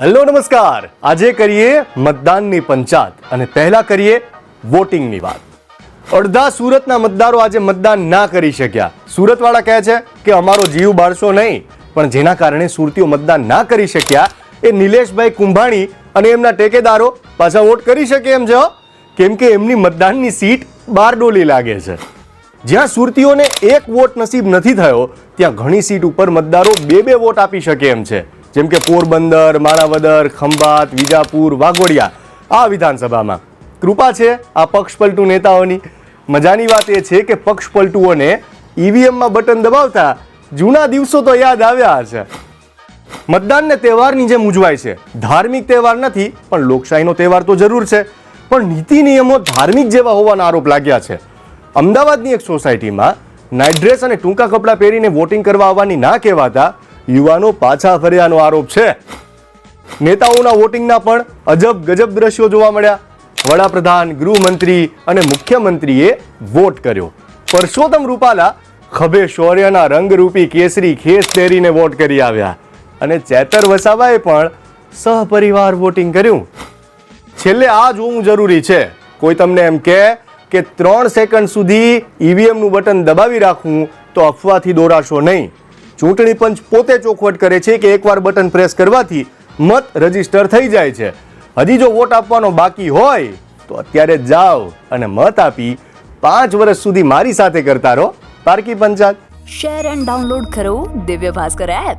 Hello, નમસ્કાર. આજે કરીએ મતદાનની પંચાયત અને પહેલા કરીએ વોટિંગની વાત. અડધા સુરતના મતદારો આજે મતદાન ના કરી શક્યા. સુરતવાળા કહે છે કે અમારો જીવ બાળશો નહીં, પણ જેના કારણે સુરતીઓ મતદાન ના કરી શક્યા એ નિલેશભાઈ કુંભાણી અને એમના ટેકેદારો પાછા વોટ કરી શકે એમ છે. કેમ કે એમની મતદાનની સીટ બારડોલી લાગે છે. જ્યાં સુરતીઓને એક વોટ નસીબ નથી થયો, ત્યાં ઘણી સીટ ઉપર મતદારો બે બે વોટ આપી શકે એમ છે. જેમ કે પોરબંદર, માણાવદર, ખંભાત, વિજાપુર, વાઘોડિયા આ વિધાનસભામાં. કૃપા છે આ પક્ષપલટુ નેતાઓની. મજાની વાત એ છે કે પક્ષપલટુઓને ઈવીએમમાં બટન દબાવતા જૂના દિવસો તો યાદ આવ્યા છે. મતદાનને તહેવારની જેમ ઉજવાય છે. ધાર્મિક તહેવાર નથી, પણ લોકશાહીનો તહેવાર તો જરૂર છે. પણ નીતિ નિયમો ધાર્મિક જેવા હોવાના આરોપ લાગ્યા છે. અમદાવાદની એક સોસાયટીમાં નાઇટ ડ્રેસ અને ટૂંકા કપડાં પહેરીને વોટિંગ કરવા આવવાની ના કહેવાતા યુવાનો પાછા ફર્યાનો આરોપ છે. નેતાઓના વોટિંગના પણ અજબ ગજબ દ્રશ્યો જોવા મળ્યા. વડાપ્રધાન, ગૃહમંત્રી અને મુખ્યમંત્રીએ વોટ કર્યો. પરસોત્તમ રૂપાલા ખભે શૌર્યના રંગરૂપી કેસરી ખેસ પહેરીને વોટ કરી આવ્યા અને ચેતર વસાવાએ પણ સહપરિવાર વોટિંગ કર્યું. છેલ્લે આ જોવું જરૂરી છે. કોઈ તમને એમ કહે કે ત્રણ સેકન્ડ સુધી ઈવીએમનું બટન દબાવી રાખવું તો અફવાથી દોરાશો નહીં. ચૂંટણી પંચ પોતે ચોખવટ કરે છે કે એકવાર બટન પ્રેસ કરવાથી મત રજિસ્ટર થઈ જાય છે. હજી જો વોટ આપવાનો બાકી હોય, તો અત્યારે જાઓ અને મત આપી પાંચ વર્ષ સુધી મારી સાથે કરતા રહો. પારકી પંચાયત શેર એન્ડ ડાઉનલોડ કરો દિવ્ય ભાસ્કર એપ